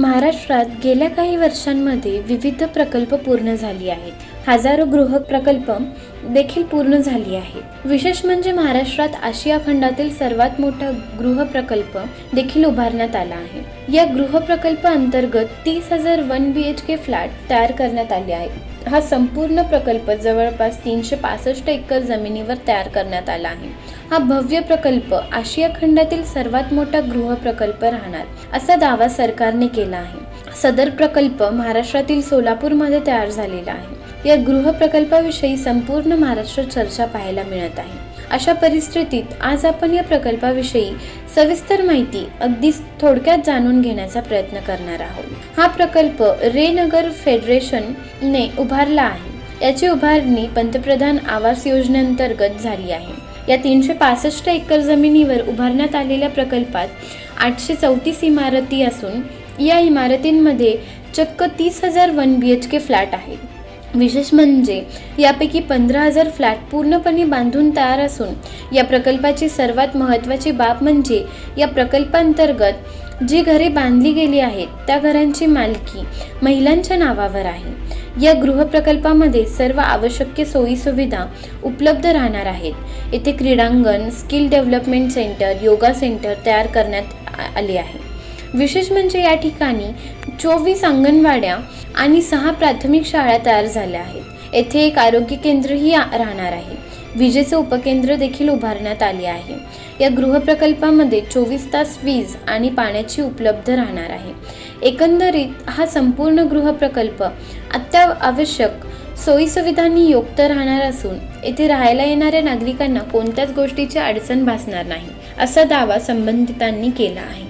महाराष्ट्रात गेल्या काही वर्षांमध्ये विविध प्रकल्प पूर्ण झाली आहेत. हजारो गृह प्रकल्प देखील पूर्ण झाली आहेत. विशेष म्हणजे महाराष्ट्रात आशिया खंडातील सर्वात मोठा गृह प्रकल्प देखील उभारण्यात आला आहे. या गृह प्रकल्प अंतर्गत तीस हजार one B H K flat तयार करण्यात आले आहेत. हा संपूर्ण प्रकल्प जवळपास तीनशे पासष्ट एकर जमिनीवर तयार करण्यात आला आहे. हा भव्य प्रकल्प आशिया खंडातील सर्वात मोठा गृह प्रकल्प राहणार असा दावा सरकारने केला आहे. सदर प्रकल्प महाराष्ट्रातील सोलापूरमध्ये तयार झालेला आहे. या गृहप्रकल्पाविषयी संपूर्ण महाराष्ट्र चर्चा पाहायला मिळत आहे. अशा परिस्थितीत आज आपण या प्रकल्पाविषयी सविस्तर माहिती अगदी थोडक्यात जाणून घेण्याचा प्रयत्न करणार आहोत. हा प्रकल्प रेनगर फेडरेशनने उभारला आहे. याची उभारणी पंतप्रधान आवास योजनेअंतर्गत झाली आहे. या तीनशे पासष्ट एकर जमिनीवर उभारण्यात आलेल्या प्रकल्पात आठशे चौतीस इमारती असून या इमारतींमध्ये चक्क तीस हजार one B H K flat आहेत. विशेष म्हणजे यापैकी पंधरा हजार फ्लॅट पूर्णपणे बांधून तयार असून या प्रकल्पाची सर्वात महत्त्वाची बाब म्हणजे या प्रकल्पांतर्गत जी घरे बांधली गेली आहेत त्या घरांची मालकी महिलांच्या नावावर आहे. या गृहप्रकल्पामध्ये सर्व आवश्यक सोयीसुविधा उपलब्ध राहणार आहेत. येथे क्रीडांगण skill development centre yoga centre तयार करण्यात आले आहे. विशेष म्हणजे या ठिकाणी चोवीस अंगणवाड्या आणि सहा प्राथमिक शाळा तयार झाल्या आहेत. येथे एक आरोग्य केंद्रही राहणार आहे. विजेचे उपकेंद्र देखील उभारण्यात आले आहे. या गृहप्रकल्पामध्ये चोवीस तास वीज आणि पाण्याची उपलब्ध राहणार आहे. एकंदरीत हा संपूर्ण गृहप्रकल्प अत्यावश्यक सोयीसुविधांनी युक्त राहणार असून येथे राहायला येणाऱ्या नागरिकांना कोणत्याच गोष्टीची अडचण भासणार नाही असा दावा संबंधितांनी केला आहे.